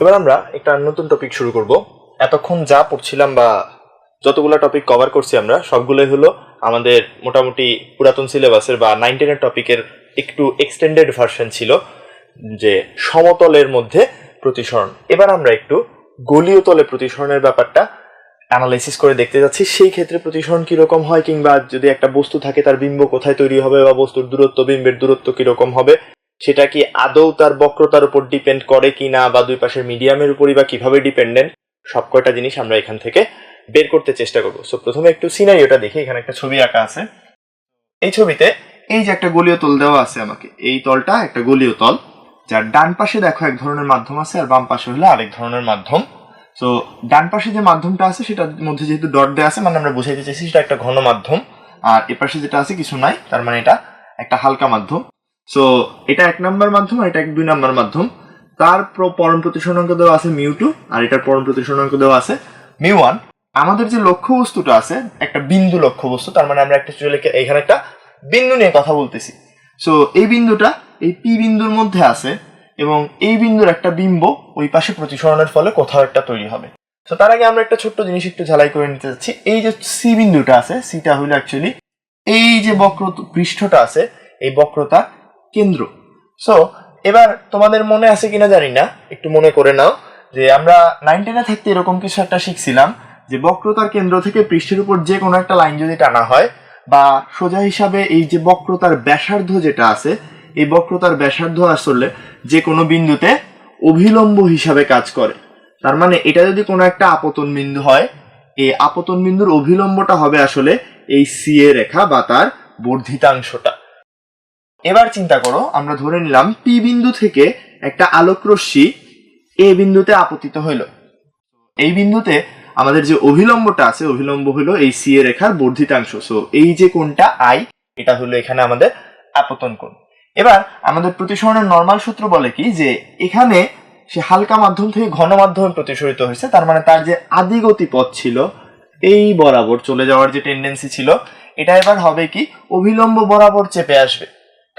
এবার আমরা একটা নতুন টপিক শুরু করব। এতক্ষণ যা পড়ছিলাম বা যতগুলো টপিক কভার করছি আমরা, সবগুলোই হলো আমাদের মোটামুটি পুরাতন সিলেবাসের বা নাইন টেনের টপিকের একটু এক্সটেন্ডেড ভার্সন ছিল, যে সমতলের মধ্যে প্রতিসরণ। এবার আমরা একটু গলীয় তলে প্রতিসরণের ব্যাপারটা অ্যানালাইসিস করে দেখতে যাচ্ছি, সেই ক্ষেত্রে প্রতিসরণ কীরকম হয় কিংবা যদি একটা বস্তু থাকে তার বিম্ব কোথায় তৈরি হবে বা বস্তুর দূরত্ব, বিম্বের দূরত্ব কীরকম হবে। সেটা কি আদৌ তার বক্রতার উপর ডিপেন্ড করে কিনা বা দুই পাশের মিডিয়ামের উপরই বা কীভাবে ডিপেন্ডেন্ট সব কয়টা জিনিস আমরা এখান থেকে বের করতে চেষ্টা করব। সো প্রথমে একটু সিনারিওটা দেখি, এখানে একটা ছবি আঁকা আছে। এই ছবিতে এই যে একটা গলীয় তল দেওয়া আছে আমাকে, এই তলটা একটা গলীয় তল, যার ডান পাশে দেখো এক ধরনের মাধ্যম আছে আর বাম পাশে হলো আরেক ধরনের মাধ্যম। সো ডান পাশে যে মাধ্যমটা আছে সেটার মধ্যে যেহেতু ডট দেওয়া আছে মানে আমরা বুঝাইতে চাইছি সেটা একটা ঘন মাধ্যম, আর এ পাশে যেটা আছে কিছু নাই, তার মানে এটা একটা হালকা মাধ্যম। সো এটা এক নাম্বার মাধ্যম আর এটা এক দুই নাম্বার মাধ্যম। তার প্র- পরম প্রতিসরণাঙ্ক দেওয়া আছে মিউ টু, আর এটার পরম প্রতিসরণাঙ্ক দেওয়া আছে মিউ ওয়ান। আমাদের যে লক্ষ্য বস্তুটা আছে, একটা বিন্দু লক্ষ্য বস্তু, তার মানে আমরা একটা এখানে একটা বিন্দু নিয়ে কথা বলতেছি। সো এই বিন্দুটা এই পি বিন্দুর মধ্যে আছে এবং এই বিন্দুর একটা বিম্ব ওই পাশে প্রতিসরণের ফলে কোথাও একটা তৈরি হবে। তো তার আগে আমরা একটা ছোট্ট জিনিস একটু ঝালাই করে নিতে যাচ্ছি। এই যে সি বিন্দুটা আছে, সিটা হলো অ্যাকচুয়ালি এই যে বক্র পৃষ্ঠটা আছে, এই বক্রতার কেন্দ্র। সো এবার তোমাদের মনে আছে কিনা জানি না, একটু মনে করে নাও যে আমরা নাইন টেনে থাকতে এরকম কিছু একটা শিখছিলাম যে বক্রতার কেন্দ্র থেকে পৃষ্ঠের উপর যে কোনো একটা লাইন যদি টানা হয় বা সোজা হিসাবে এই যে বক্রতার ব্যাসার্ধ যেটা আছে, এই বক্রতার ব্যাসার্ধ আসলে যে কোনো বিন্দুতে অভিলম্ব হিসাবে কাজ করে। তার মানে এটা যদি কোনো একটা আপতন বিন্দু হয়, এই আপতন বিন্দুর অভিলম্বটা হবে আসলে এই সি এ রেখা বা তার বর্ধিতাংশটা। এবার চিন্তা করো, আমরা ধরে নিলাম পি বিন্দু থেকে একটা আলোক রশ্মি এ বিন্দুতে আপতিত হইল। এই বিন্দুতে আমাদের যে অভিলম্বটা আছে, অভিলম্ব হলো এই সি এ রেখার বর্ধিতাংশ। সো এই যে কোণটা আই এটা হলো এখানে আমাদের আপতন কোণ। এবার আমাদের প্রতিসরণের নর্মাল সূত্র বলে কি যে এখানে সে হালকা মাধ্যম থেকে ঘন মাধ্যমে প্রতিসরিত হয়েছে, তার মানে তার যে আদি গতিপথ ছিল, এই বরাবর চলে যাওয়ার যে টেন্ডেন্সি ছিল, এটা এবার হবে কি অভিলম্ব বরাবর চেপে আসবে।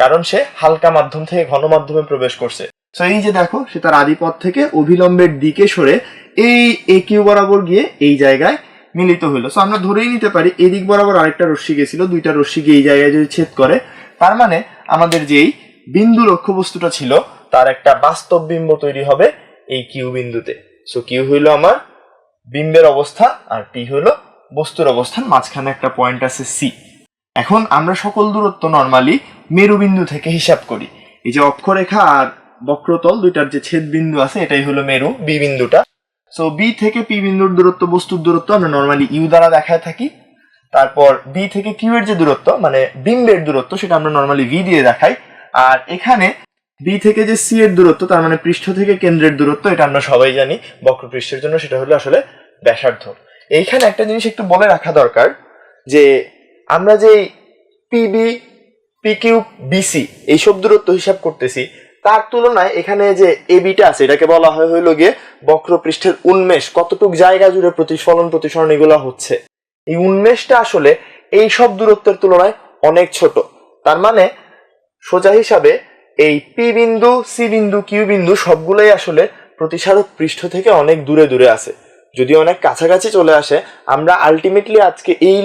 কারণ সে হালকা মাধ্যম থেকে ঘন মাধ্যমে প্রবেশ করছে। তো এই যে দেখো, সে তার আদিপথ থেকে অভিলম্বের দিকে সরে এই এ কিউ বরাবর গিয়ে এই জায়গায় মিলিত হলো সো আমরা ধরেই নিতে পারি, এদিক বরাবর আরেকটা রশ্মি গেছিল, দুইটা রশ্মি গিয়ে এই জায়গায় যদি ছেদ করে, তার মানে আমাদের যেই বিন্দু লক্ষ্যবস্তুটা ছিল, তার একটা বাস্তব বিম্ব তৈরি হবে এই কিউ বিন্দুতে। সো কিউ হইল আমার বিম্বের অবস্থা আর পি হলো বস্তুর অবস্থান মাঝখানে একটা পয়েন্ট আছে সি এখন আমরা সকল দূরত্ব নর্মালি মেরুবিন্দু থেকে হিসাব করি। এই যে অক্ষরেখা আর বক্রতল দুইটার যে ছেদ বিন্দু আছে, এটাই হলো মেরু বি বিন্দুটা। সো বি থেকে পি বিন্দুর দূরত্ব, বস্তুর দূরত্ব আমরা নর্মালি ইউ দ্বারা দেখায় থাকি। তারপর বি থেকে কিউ এর যে দূরত্ব মানে বিম্বের দূরত্ব, সেটা আমরা নর্মালি ভি দিয়ে দেখাই। আর এখানে বি থেকে যে সি এর দূরত্ব, তার মানে পৃষ্ঠ থেকে কেন্দ্রের দূরত্ব, এটা আমরা সবাই জানি। বক্রপৃষ্ঠের জন্য সেটা হলো আসলে ব্যাসার্ধ। এইখানে একটা জিনিস একটু বলে রাখা দরকার, যে আমরা যে পিবি পিকিউ বিসি এইসব দূরত্ব হিসাব করতেছি। তার তুলনায় এখানে যে এবিটা আছে, এটাকে বলা হয় হইল গিয়ে বক্রপৃষ্ঠের উন্মেষ। কতটুক জায়গা জুড়ে প্রতিফলন, প্রতিসরণ এগুলো হচ্ছে? এই উন্মেষটা আসলে এই সব দূরত্বের তুলনায় অনেক ছোট। তার মানে সোজা হিসাবে এই পি বিন্দু সি বিন্দু কিউ বিন্দু সবগুলোই আসলে প্রতিসারক পৃষ্ঠ থেকে অনেক দূরে দূরে আছে। যদি অনেক কাছাকাছি চলে আসে, আমরা আলটিমেটলি আজকে এই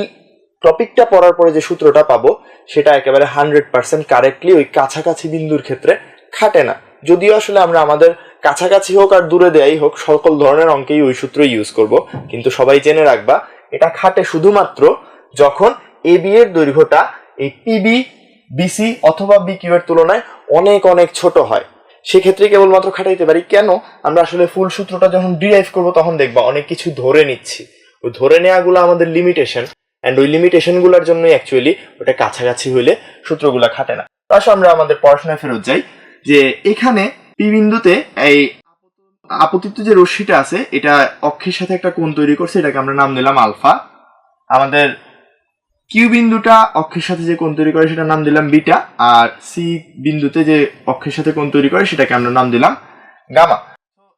টপিকটা পড়ার পরে যে সূত্রটা পাবো, সেটা একেবারে হান্ড্রেড পার্সেন্ট কারেক্টলি ওই কাছাকাছি বিন্দুর ক্ষেত্রে খাটে না। যদিও আসলে আমরা আমাদের কাছাকাছি হোক আর দূরে দেয়াই হোক, সকল ধরনের অঙ্কেই ওই সূত্র ইউজ করব। কিন্তু সবাই জেনে রাখবা, এটা খাটে শুধুমাত্র যখন এ বি এর দৈর্ঘ্যটা এই পিবি বিসি অথবা বি কিউ এর তুলনায় অনেক অনেক ছোট হয়। সেক্ষেত্রে কেবলমাত্র খাটাইতে পারি। কেন? আমরা আসলে ফুল সূত্রটা যখন ডিরাইভ করব, তখন দেখবা অনেক কিছু ধরে নিচ্ছি। ওই ধরে নেওয়াগুলো আমাদের লিমিটেশন অ্যান্ড ওই লিমিটেশনগুলোর জন্যই অ্যাকচুয়ালি ওটা কাছাকাছি হইলে সূত্রগুলা খাটে না। তো আসো আমরা আমাদের পড়াশোনায় ফেরত যাই, যে এখানে পি বিন্দুতে এই আপতিত যে রশ্মিটা আছে, এটা অক্ষের সাথে একটা কোণ তৈরি করছে, এটাকে আমরা নাম দিলাম আলফা। আমাদের কিউ বিন্দুটা অক্ষের সাথে যে কোণ তৈরি করে সেটা নাম দিলাম বিটা, আর সি বিন্দুতে যে অক্ষের সাথে কোণ তৈরি করে, সেটাকে আমরা নাম দিলাম গামা।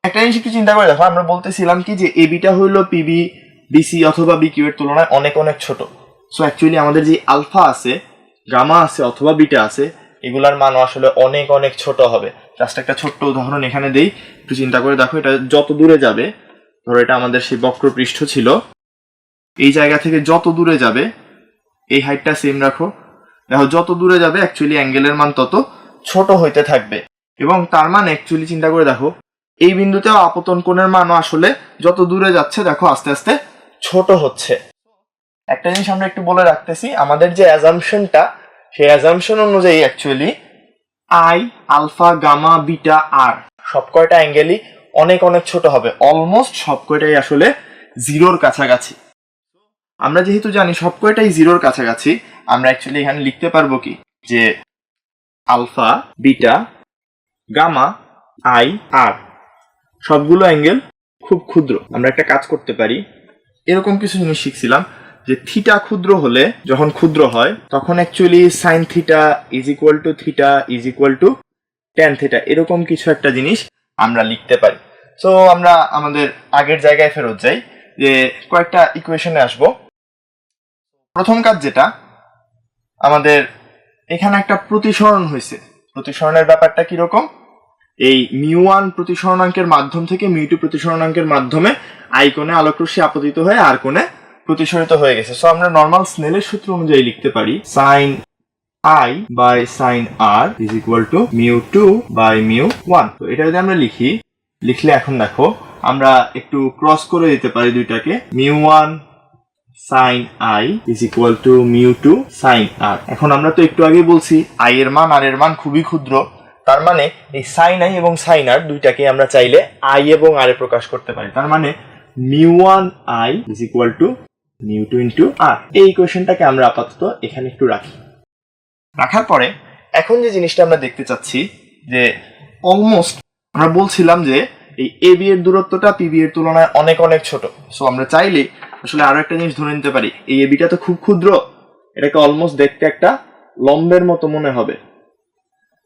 একটা জিনিস একটু চিন্তা করে দেখো, আমরা বলতেছিলাম কি যে এ বিটা হইল পিবি বিসি অথবা বিকিউ এর তুলনায় অনেক অনেক ছোট। সো অ্যাকচুয়ালি আমাদের যে আলফা আছে গামা আছে অথবা বিটা আছে, এগুলার মান আসলে অনেক অনেক ছোট হবে। জাস্ট একটা ছোট্ট উদাহরণ এখানে দেই। একটু চিন্তা করে দেখো, এটা যত দূরে যাবে, ধরো এটা আমাদের সেই বক্রপৃষ্ঠ ছিল, এই জায়গা থেকে যত দূরে যাবে, এই হাইটটা সেম রাখো। দেখো, যত দূরে যাবে অ্যাকচুয়ালি অ্যাঙ্গেলের মান তত ছোট হইতে থাকবে। এবং তার মানে অ্যাকচুয়ালি চিন্তা করে দেখো, এই বিন্দুতেও আপতন কোণের মানও আসলে যত দূরে যাচ্ছে, দেখো, আস্তে আস্তে ছোট হচ্ছে। একটা জিনিস আমরা একটু বলে রাখতেছি, আমাদের যে অ্যাজামশনটা সেই অ্যাজামশন অনুযায়ী actually I alpha gamma beta আর সব কয়টা অ্যাঙ্গেলই অনেক অনেক ছোট হবে। অলমোস্ট সব কয়টাই আসলে জিরোর কাছাকাছি। আমরা যেহেতু জানি সব কয়টাই জিরোর কাছাকাছি, আমরা অ্যাকচুয়ালি এখানে লিখতে পারব কি? যে আলফা বিটা গামা আই আর সবগুলো অ্যাঙ্গেল খুব ক্ষুদ্র। আমরা একটা কাজ করতে পারি। এরকম কিছু জিনিস শিখছিলাম যে থিটা ক্ষুদ্র হলে যখন ক্ষুদ্র হয়, তখন actually sine theta is equal to theta is equal to tan theta এরকম কিছু একটা জিনিস আমরা লিখতে পারি। সো আমরা আমাদের আগের জায়গায় ফেরত যাই, যে কয়েকটা ইকুয়েশনে আসব। প্রথম কাজ যেটা, আমাদের এখানে একটা প্রতিসরণ হয়েছে প্রতিসরণের ব্যাপারটা কীরকম? এই মিউ ওয়ান প্রতিসরণাঙ্কের মাধ্যম থেকে মিউ টু প্রতিসরণাঙ্কের মাধ্যমে আই কোণে আলোকরশ্মি আপতিত হয়ে আর কোণে প্রতিসরিত হয়ে গেছে। সো আমরা নর্মাল স্নেলের সূত্র অনুযায়ী লিখতে পারি sine I by sine R is equal to mu two by mu one তো এটা যদি আমরা লিখি, লিখলে এখন দেখো, আমরা একটু ক্রস করে দিতে পারি দুইটাকে mu one sine I is equal to mu two sine R এখন আমরা তো একটু আগেই বলছি আই এর মান আর এর মান খুবই ক্ষুদ্র। তার মানে এই সাইন আই এবং সাইন আর দুইটাকে আমরা চাইলে আই এবং আর এ প্রকাশ করতে পারি। তার মানে mu one I is equal to mu two into R এই ইকুয়েশনটাকে আমরা আপাতত এখানে একটু রাখি। রাখার পরে এখন যে জিনিসটা আমরা দেখতে চাচ্ছি যে অলমোস্ট আমরা বলছিলাম যে এই এ বি এর দূরত্বটা পিবি এর তুলনায় অনেক অনেক ছোট। সো আমরা চাইলে আসলে আরও একটা জিনিস ধরে নিতে পারি। এই এ এবিটা তো খুব ক্ষুদ্র। এটাকে অলমোস্ট দেখতে একটা লম্বের মতো মনে হবে।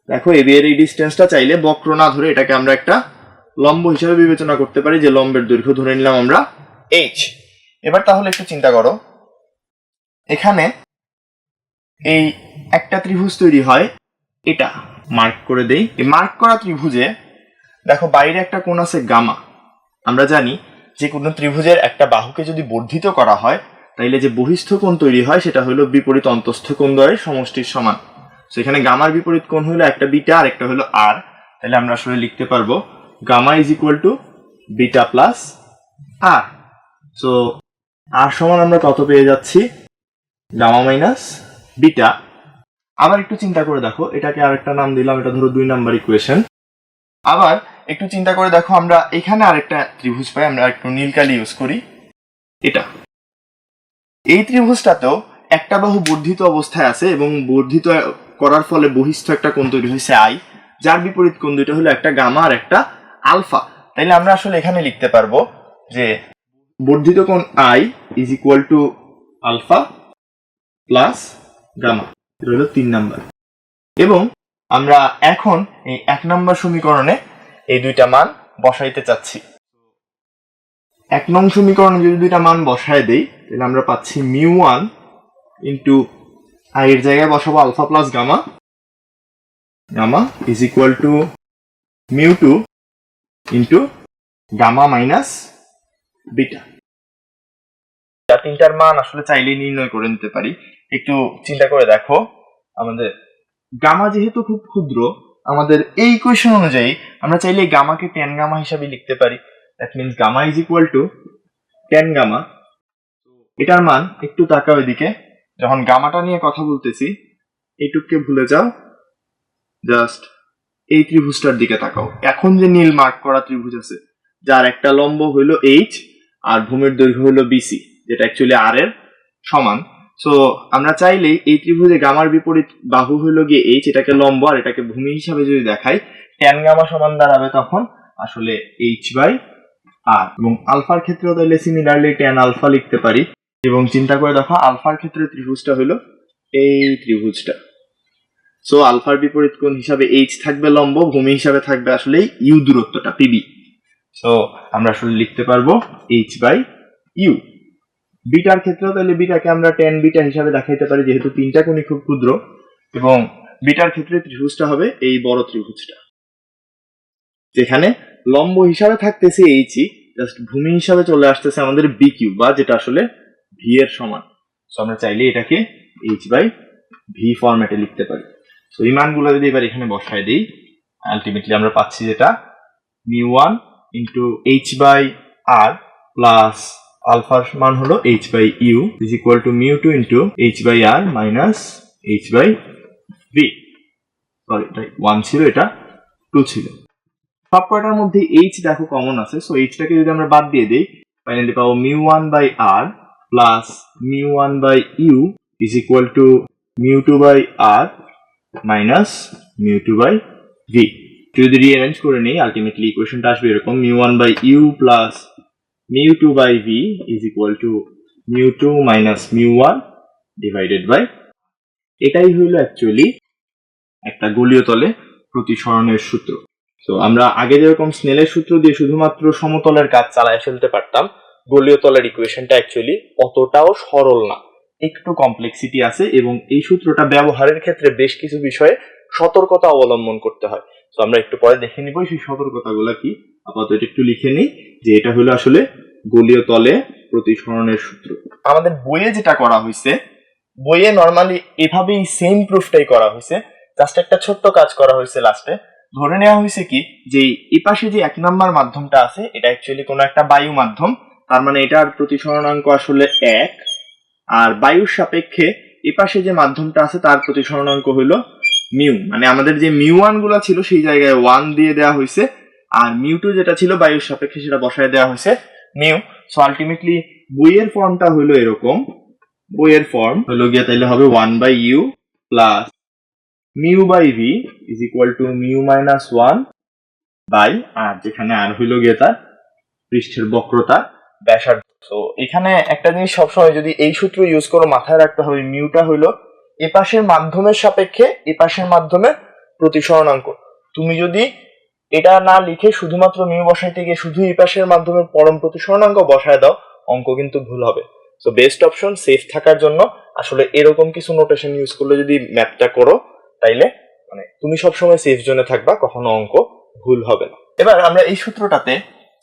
দেখো এবি এর এই ডিস্টেন্সটা চাইলে বক্র না ধরে এটাকে আমরা একটা লম্ব হিসাবে বিবেচনা করতে পারি, যে লম্বের দৈর্ঘ্য ধরে নিলাম আমরা এইচ এবার তাহলে একটু চিন্তা করো, এখানে এই একটা ত্রিভুজ তৈরি হয় এটা মার্ক করে দেই। এই মার্ক করা ত্রিভুজে দেখো বাইরে একটা কোণ আছে গামা। আমরা জানি যে কোনো ত্রিভুজের একটা বাহুকে যদি বর্ধিত করা হয়, তাইলে যে বহিস্থ কোণ তৈরি হয় সেটা হলো বিপরীত অন্তস্থ কোণ দ্বয়ের সমষ্টির সমান। সেখানে গামার বিপরীত কোণ হলো একটা বিটা আর একটা হলো আর। তাহলে আমরা আসলে লিখতে পারব gamma is equal to beta plus R. So R সমান আমরা কত পেয়ে যাচ্ছি? Gamma minus beta. আবার একটু চিন্তা করে দেখো, এটাকে আরেকটা নাম দিলাম, এটা ধরো দুই নাম্বার ইকুয়েশন আবার একটু চিন্তা করে দেখো, আমরা এখানে আরেকটা ত্রিভুজ পাই, আমরা একটু নীলকালি ইউজ করি। এটা। এই ত্রিভুজটাতেও একটা বাহু বর্ধিত অবস্থায় আছে এবং বর্ধিত করার ফলে বহিষ্ঠ একটা কোণ তৈরি হয়েছে আই, যার বিপরীত কোণ দুইটা হলো একটা গামা আর একটা আলফা। তাইলে আমরা আসলে এখানে লিখতে পারব যে বর্ধিত কোণ I is equal to alpha plus gamma. এটা হলো তিন নাম্বার। এবং আমরা এখন এই এক নম্বর সমীকরণে এই দুইটা মান বসাইতে চাচ্ছি। এক নং সমীকরণে যদি দুইটা মান বসায় দেই তাহলে আমরা পাচ্ছি মিউ ওয়ান ইন্টু আই এর জায়গায় বসাবো alpha plus gamma. Gamma is equal to mu two into gamma minus beta তিনটার মান আসলে চাইলেই নির্ণয় করে নিতে পারি। একটু চিন্তা করে দেখো আমাদের গামা যেহেতু খুব ক্ষুদ্র, আমাদের এই ইকুয়েশন অনুযায়ী আমরা চাইলে গামাকে টেন গামা হিসাবে লিখতে পারি। That means gamma is equal to tan gamma. এটার মান একটু তাকাও এদিকে। যখন গামাটা নিয়ে কথা বলতেছি, এইটুককে ভুলে যাও। জাস্ট এই ত্রিভুজটার দিকে তাকাও। এখন যে নীল মার্ক করা ত্রিভুজ আছে, যার একটা লম্ব হইল এইচ আর ভূমির দৈর্ঘ্য হইল বিসি যেটা অ্যাকচুয়ালি আর এর সমান। সো আমরা চাইলেই এই ত্রিভুজে গামার বিপরীত বাহু হইল গিয়ে এইচ এটাকে লম্ব আর এটাকে ভূমি হিসাবে যদি দেখাই ট্যান গামা সমান দাঁড়াবে তখন আসলে এইচ বাই আর এবং আলফার ক্ষেত্রেও তাহলে সিমিলারলি ট্যান আলফা লিখতে পারি। এবং চিন্তা করে দেখো, আলফার ক্ষেত্রে ত্রিভুজটা হলো এই ত্রিভুজটা। সো আলফার বিপরীত কোণ হিসাবে এইচ থাকবে লম্ব, ভূমি হিসাবে থাকবে আসলে ইউ দূরত্বটা পিবি সো আমরা আসলে লিখতে পারব এইচ বাই ইউ বিটার ক্ষেত্রেও তাহলে বিটাকে আমরা টেন বিটা হিসাবে দেখাইতে পারি, যেহেতু তিনটা কোণই খুব ক্ষুদ্র। এবং বিটার ক্ষেত্রে ত্রিভুজটা হবে এই বড় ত্রিভুজটা। যেখানে লম্ব হিসাবে থাকতেছে এইচই জাস্ট ভূমি হিসাবে চলে আসতেছে আমাদের বি কিউ বা যেটা আসলে ভি এর সমান। সো আমরা চাইলে এটাকে এইচ বাই ভি ফরম্যাটে লিখতে পারি। তো এই মানগুলো যদি এবার এখানে বসায় দিই আলটিমেটলি আমরা পাচ্ছি যেটা mu one into H by R plus আলফার মান হলো H by U is equal to mu two into H by R minus H by V sorry এটা ওয়ান ছিল, এটা টু ছিল। সব কয়টার মধ্যে এইচ দেখো কমন আছে। সো এইচটাকে যদি আমরা বাদ দিয়ে দিই ফাইনালি পাবো mu one by R plus mu one by U is equal to mu two by R minus mu two by V যদি রিঅ্যারেঞ্জ করে নেই আলটিমেটলি ইকুয়েশনটা আসবে এরকম mu one by U plus mu two by V is equal to mu two minus mu one divided by এটাই হইল actually একটা গলীয় তলে প্রতিসরণের সূত্র। তো আমরা আগে যেরকম স্নেলের সূত্র দিয়ে শুধুমাত্র সমতলের কাজ চালায় ফেলতে পারতাম গলীয় তলের ইকুয়েশনটা অ্যাকচুয়ালি অতটাও সরল না। একটু কমপ্লেক্সিটি আছে এবং এই সূত্রটা ব্যবহারের ক্ষেত্রে বেশ কিছু বিষয়ে সতর্কতা অবলম্বন করতে হয়। তো আমরা একটু পরে দেখে নিব সেই সতর্কতাগুলো কি। আপাতত একটু লিখে নিই যে এটা হলো আসলে গলীয় তলে প্রতিসরণের সূত্র। আমাদের বইয়ে যেটা করা হয়েছে, বইয়ে নর্মালি এভাবেই সেম প্রুফটাই করা হয়েছে। জাস্ট একটা ছোট্ট কাজ করা হয়েছে লাস্টে ধরে নেওয়া হয়েছে কি, যে এপাশে যে এক নাম্বার মাধ্যমটা আছে, এটা অ্যাকচুয়ালি কোনো একটা বায়ু মাধ্যম। তার মানে এটার প্রতিসরণাঙ্ক আসলে এক। আর বায়ুর সাপেক্ষে এপাশে যে মাধ্যমটা আছে, তার প্রতিসরণাঙ্ক হইল মিউ। মানে আমাদের যে মিউ ওয়ানগুলা ছিল, সেই জায়গায় ওয়ান দিয়ে দেওয়া হয়েছে আর মিউ টু যেটা ছিল, বায়ুর সাপেক্ষে সেটা বসায় দেওয়া হয়েছে মিউ। সো আলটিমেটলি বইয়ের ফর্মটা হইল এরকম। বইয়ের ফর্ম হলো গিয়ে তাইলে হবে one by U plus mu by V is equal to mu minus one by R যেখানে আর হইল গিয়ে তার পৃষ্ঠের বক্রতা। ব্যাসার্ধ। তো এখানে একটা জিনিস সবসময় যদি এই সূত্র ইউজ করো মাথায় রাখতে হবে, মিউটা হইল এপাশের মাধ্যমের সাপেক্ষে এপাশের মাধ্যমে প্রতিসরণাঙ্ক। তুমি যদি এটা না লিখে শুধুমাত্র মিউ বসাইতে গিয়ে শুধু এপাশের মাধ্যমে পরম প্রতিসরণাঙ্ক বসায় দাও, অঙ্ক কিন্তু ভুল হবে। তো বেস্ট অপশন সেফ থাকার জন্য আসলে এরকম কিছু নোটেশন ইউজ করলে যদি ম্যাপটা করো, তাইলে মানে তুমি সবসময় সেফ জোনে থাকবা, কখনো অঙ্ক ভুল হবে না। এবার আমরা এই সূত্রটাতে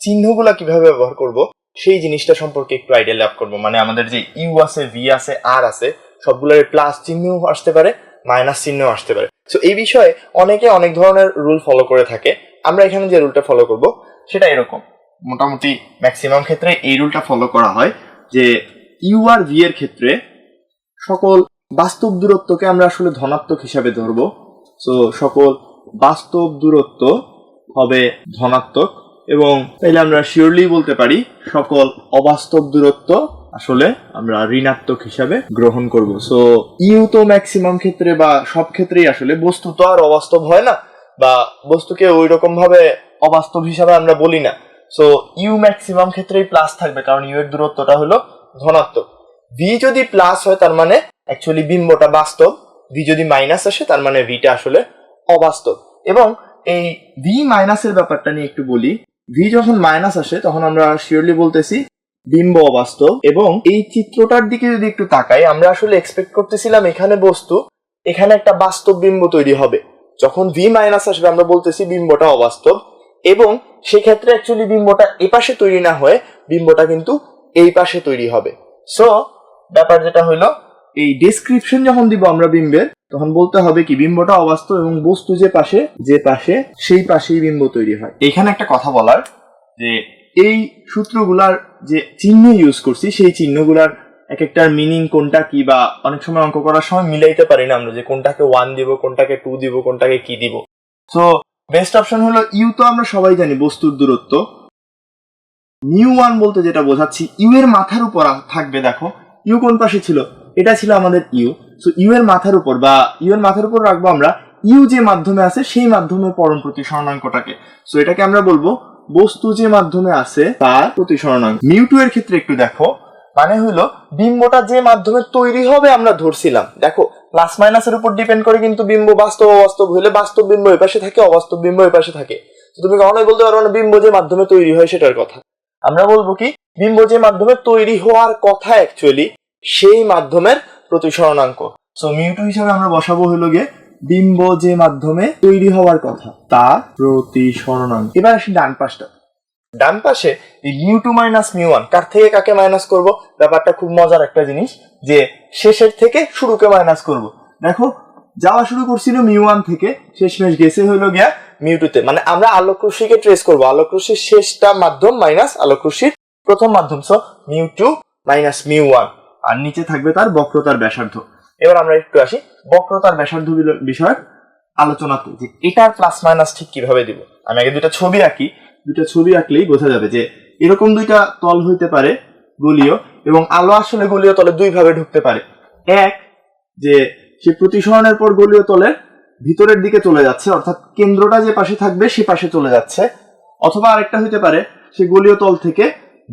চিহ্নগুলা কীভাবে ব্যবহার করব? সেই জিনিসটা সম্পর্কে একটু আইডিয়া লাভ করব। মানে আমাদের যে ইউ আছে, ভি আছে, আর আছে, সবগুলোর প্লাস চিহ্নও আসতে পারে মাইনাস চিহ্নও আসতে পারে। তো এই বিষয়ে অনেকে অনেক ধরনের রুল ফলো করে থাকে। আমরা এখানে যে রুলটা ফলো করব, সেটা এরকম। মোটামুটি ম্যাক্সিমাম ক্ষেত্রে এই রুলটা ফলো করা হয় যে ইউ আর ভি এর ক্ষেত্রে সকল বাস্তব দূরত্বকে আমরা আসলে ধনাত্মক হিসাবে ধরবো। তো সকল বাস্তব দূরত্ব হবে ধনাত্মক। এবং তাইলে আমরা শিওরলি বলতে পারি সকল অবাস্তব দূরত্ব আসলে আমরা ঋণাত্মক হিসাবে গ্রহণ করব। সো ইউ তো ম্যাক্সিমাম ক্ষেত্রে বা সব ক্ষেত্রেই আসলে বস্তু তো আর অবাস্তব হয় না বা বস্তুকে ওই রকম ভাবে অবাস্তব হিসাবে আমরা বলি না। সো ইউ ম্যাক্সিমাম ক্ষেত্রেই প্লাস থাকবে কারণ ইউ এর দূরত্বটা হলো ধনাত্মক। ভি যদি প্লাস হয় তার মানে অ্যাকচুয়ালি বিম্বটা বাস্তব ভি যদি মাইনাস আসে তার মানে ভিটা আসলে অবাস্তব। এবং এই ভি মাইনাসের ব্যাপারটা নিয়ে একটু বলি ভি যখন মাইনাস আসে, তখন আমরা শিওরলি বলতেছি বিম্ব অবাস্তব এবং এই চিত্রটার দিকে যদি একটু তাকাই, আমরা আসলে এক্সপেক্ট করতেছিলাম এখানে বস্তু, এখানে একটা বাস্তব বিম্ব তৈরি হবে। যখন ভি মাইনাস আসবে, আমরা বলতেছি বিম্বটা অবাস্তব এবং সেক্ষেত্রে অ্যাকচুয়ালি বিম্বটা এপাশে তৈরি না হয়ে বিম্বটা কিন্তু এই পাশে তৈরি হবে। সো ব্যাপার যেটা হইল এই ডেসক্রিপশন যখন দিব আমরা বিম্বের, তখন বলতে হবে কি, বিম্বটা অবাস্তব এবং বস্তু যে পাশে যে পাশে, সেই পাশেই বিম্ব তৈরি হয়। এখানে একটা কথা বলার, যে এই সূত্রগুলার যে চিহ্ন ইউজ করছি, সেই চিহ্নগুলার এক একটার মিনিং কোনটা কি বা অনেক সময় অঙ্ক করার সময় মিলাইতে পারি না আমরা, যে কোনটাকে ওয়ান দিব, কোনটাকে টু দিব, কোনটাকে কি দিব। সো বেস্ট অপশন হলো ইউ তো আমরা সবাই জানি, বস্তুর দূরত্ব। নিউ ওয়ান বলতে যেটা বোঝাচ্ছি ইউ এর মাথার উপর থাকবে, দেখো। ইউ কোন পাশে ছিল? এটা ছিল আমাদের ইউ। সো ইউ এর মাথার উপর বা ইউ এর মাথার উপর রাখব আমরা, ইউ যে মাধ্যমে আছে, সেই মাধ্যমে পরম প্রতিসরণাঙ্কটাকে সো এটাকে আমরা বলব বস্তু যে মাধ্যমে আছে, তার প্রতিসরণাঙ্ক। মিউ টু এর ক্ষেত্রে একটু দেখো। মানে হলো বিম্বটা যে মাধ্যমে তৈরি হবে আমরা ধরছিলাম। দেখো প্লাস মাইনাসের উপর ডিপেন্ড করে কিন্তু বিম্ব বাস্তব অবাস্তব হলে বাস্তব বিম্ব এ পাশে থাকে, অবাস্তব বিম্ব এ পাশে থাকে। তুমি কখনোই বলতে পারো না, বিম্ব যে মাধ্যমে তৈরি হয় সেটার কথা। আমরা বলব কি, বিম্ব যে মাধ্যমে তৈরি হওয়ার কথা অ্যাকচুয়ালি সেই মাধ্যমের প্রতিসরণাঙ্ক সো মিউটু হিসাবে আমরা বসাবো হলো গিয়ে বিম্ব যে মাধ্যমে তৈরি হওয়ার কথা তা প্রতিসরণাঙ্ক এবার আসি ডান পাশটা। ডান পাশে এই mu two minus mu one কার থেকে কাকে মাইনাস করব? ব্যাপারটা খুব মজার একটা জিনিস যে শেষের থেকে শুরুকে মাইনাস করব। দেখো যাওয়া শুরু করছিল মিউ ওয়ান থেকে শেষমেশ গেছে হইল গিয়া মিউ টুতে মানে আমরা আলোক রশ্মিকে ট্রেস করব। আলোক রশ্মির শেষটা মাধ্যম মাইনাস আলোক রশ্মির প্রথম মাধ্যম so mu two minus mu one. আর নিচে থাকবে তার বক্রতার ব্যাসার্ধ। এবার আমরা একটু আসি বক্রতার ব্যাসার্ধ বিষয়ক আলোচনাতে যে এটার প্লাস মাইনাস ঠিক কীভাবে দিব? আমি আগে দুইটা ছবি আঁকি, দুইটা ছবি আঁকলেই বোঝা যাবে যে এরকম দুইটা তল হইতে পারে গলীয় এবং আলো আসলে গলীয় তলে দুই ভাবে ঢুকতে পারে। এক, যে সে প্রতিসরণের পর গলীয় তলের ভিতরের দিকে চলে যাচ্ছে, অর্থাৎ কেন্দ্রটা যে পাশে থাকবে সে পাশে চলে যাচ্ছে। অথবা আরেকটা হইতে পারে, সে গলীয় তল থেকে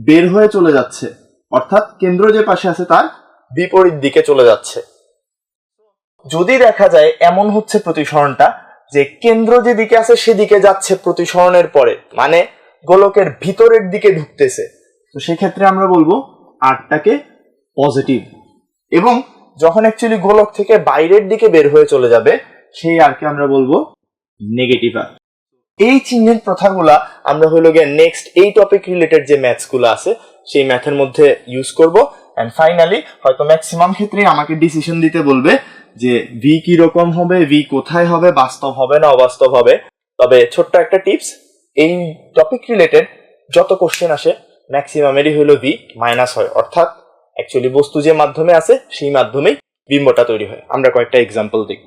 বের হয়ে চলে যাচ্ছে। অর্থাৎ কেন্দ্র যে পাশে আছে তার বিপরীত দিকে চলে যাচ্ছে। যদি দেখা যায় এমন হচ্ছে প্রতিসরণটা যে কেন্দ্র যেদিকে আছে সেদিকে যাচ্ছে প্রতিসরণের পরে মানে গোলকের ভিতরের দিকে ঢুকতেছে, তো সেক্ষেত্রে আমরা বলব আটটাকে পজিটিভ। এবং যখন অ্যাকচুয়ালি গোলক থেকে বাইরের দিকে বের হয়ে চলে যাবে, সেই আরকে আমরা বলব নেগেটিভ আর এই চিহ্নের প্রথাগুলা আমরা হলো গিয়ে নেক্সট এই টপিক রিলেটেড যে ম্যাথসগুলো আছে সেই ম্যাথের মধ্যে ইউজ করব। অ্যান্ড ফাইনালি হয়তো ম্যাক্সিমাম ক্ষেত্রে আমাকে ডিসিশন দিতে বলবে যে ভি কি রকম হবে ভি কোথায় হবে, বাস্তব হবে না অবাস্তব হবে। তবে ছোট্ট একটা টিপস এই টপিক রিলেটেড যত কোশ্চেন আসে ম্যাক্সিমামেরই হলো ভি মাইনাস হয়। অর্থাৎ অ্যাকচুয়ালি বস্তু যে মাধ্যমে আছে সেই মাধ্যমেই বিম্বটা তৈরি হয়। আমরা কয়েকটা এক্সাম্পল দেখব।